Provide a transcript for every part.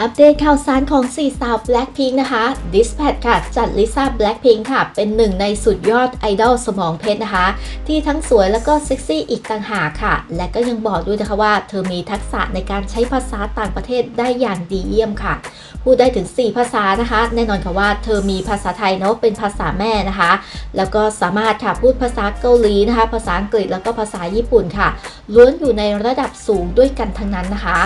อัปเดตข่าวสารของสี่สาว Blackpink นะคะ Dispatch ค่ะ จัดลิซ่า Blackpink ค่ะ เป็นหนึ่งในสุดยอดไอดอลสมองเพชรนะคะ ที่ทั้งสวยแล้วก็เซ็กซี่อีกต่างหากค่ะ และก็ยังบอกด้วยนะคะว่า เธอมีทักษะในการใช้ภาษาต่างประเทศได้อย่างดีเยี่ยมค่ะ พูดได้ถึง 4 ภาษานะคะ แน่นอนค่ะว่าเธอมีภาษาไทยเนาะเป็นภาษาแม่นะคะ แล้วก็สามารถค่ะพูดภาษาเกาหลีนะคะ ภาษาอังกฤษแล้วก็ภาษาญี่ปุ่นค่ะล้วนอยู่ในระดับสูงด้วยกันทั้งนั้นนะคะ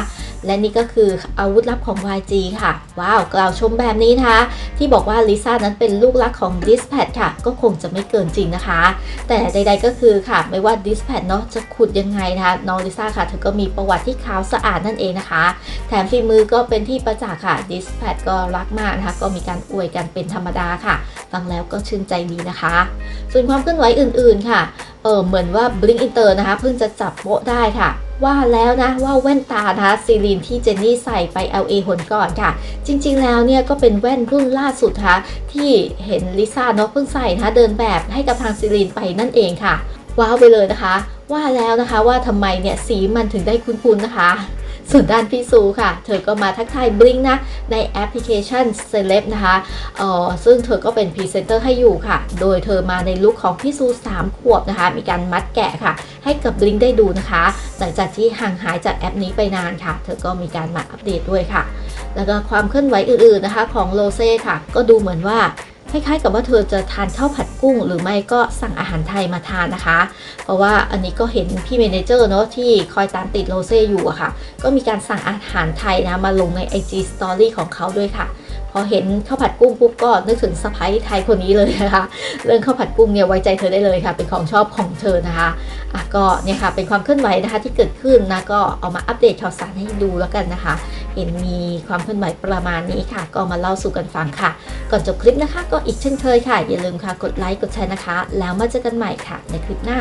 และนี่ก็คืออาวุธลับของ YG ค่ะ ว้าว กล่าวชมแบบนี้นะคะ ที่บอกว่าลิซ่านั้นเป็นลูกรักของ Dispatch ค่ะ ก็คงจะไม่เกินจริงนะคะ แต่ใดๆก็คือค่ะ ไม่ว่า Dispatch เนาะจะขุดยังไงนะคะ น้องลิซ่าค่ะ เธอก็มีประวัติที่ขาวสะอาดนั่นเองนะคะ แถมฝีมือก็เป็นที่ประจักษ์ค่ะ Dispatch ก็รักมากนะคะ ก็มีการอวยกันเป็นธรรมดาค่ะ ฟังแล้วก็ชื่นใจดีนะคะ ส่วนความเคลื่อนไหวอื่นๆค่ะ เออเหมือนว่า Blink Inter นะคะ เพิ่งจะจับโป๊ะได้ค่ะ ว่าแล้วนะว่าแว่นตานะซีรีนที่เจนนี่ใส่ไป LA หนก่อนค่ะ จริงๆแล้วเนี่ยก็เป็นแว่นรุ่นล่าสุดนะคะที่เห็นลิซ่าเนาะเพิ่งใส่นะคะเดินแบบให้กับทางซีรีนไปนั่นเองค่ะ ว้าวไปเลยนะคะ ว่าแล้วนะคะว่าทำไมเนี่ยสีมันถึงได้คุ้นๆนะคะ ส่วนด้านพี่ซูค่ะ เธอก็มาทักทายบลิงนะ ในแอปพลิเคชัน Celeb นะคะเอ่อซึ่งเธอก็เป็นพรีเซนเตอร์ให้อยู่ค่ะ โดยเธอมาในลุคของพี่ซู 3 ขวบนะคะ มีการมัดแกะค่ะ ให้กับบลิงได้ดูนะคะ หลังจากที่ห่างหายจากแอปนี้ไปนานค่ะ เธอก็มีการมาอัปเดตด้วยค่ะ แล้วก็ความเคลื่อนไหวอื่นๆนะคะ ของโลเซ่ค่ะ ก็ดูเหมือนว่า คล้ายๆ กับว่าเธอจะทานข้าวผัดกุ้ง หรือไม่ก็สั่งอาหารไทยมาทานนะคะ เพราะว่าอันนี้ก็เห็นพี่เมเนเจอร์เนาะที่คอยตามติดโรเซ่อยู่อะค่ะ ก็มีการสั่งอาหารไทยนะมาลงใน IG Story ของเขาด้วยค่ะ พอเห็นข้าวผัดกุ้งปุ๊บก็นึกถึงสะพ้ายไทยคนนี้เลยนะคะ เรื่องข้าวผัดกุ้งเนี่ยไว้ใจเธอได้เลยค่ะ เป็นของชอบของเธอนะคะอะก็เนี่ยค่ะเป็นความเคลื่อนไหวนะคะที่เกิดขึ้นนะก็เอามาอัปเดตข่าวสารให้ดูแล้วกันนะคะ เห็นมีความเคลื่อนไหวประมาณนี้ค่ะ ก็มาเล่าสู่กันฟังค่ะ ก่อนจบคลิปนะคะ ก็อีกเช่นเคยค่ะอย่าลืมค่ะกดไลค์กดแชร์นะคะ แล้วมาเจอกันใหม่ค่ะในคลิปหน้า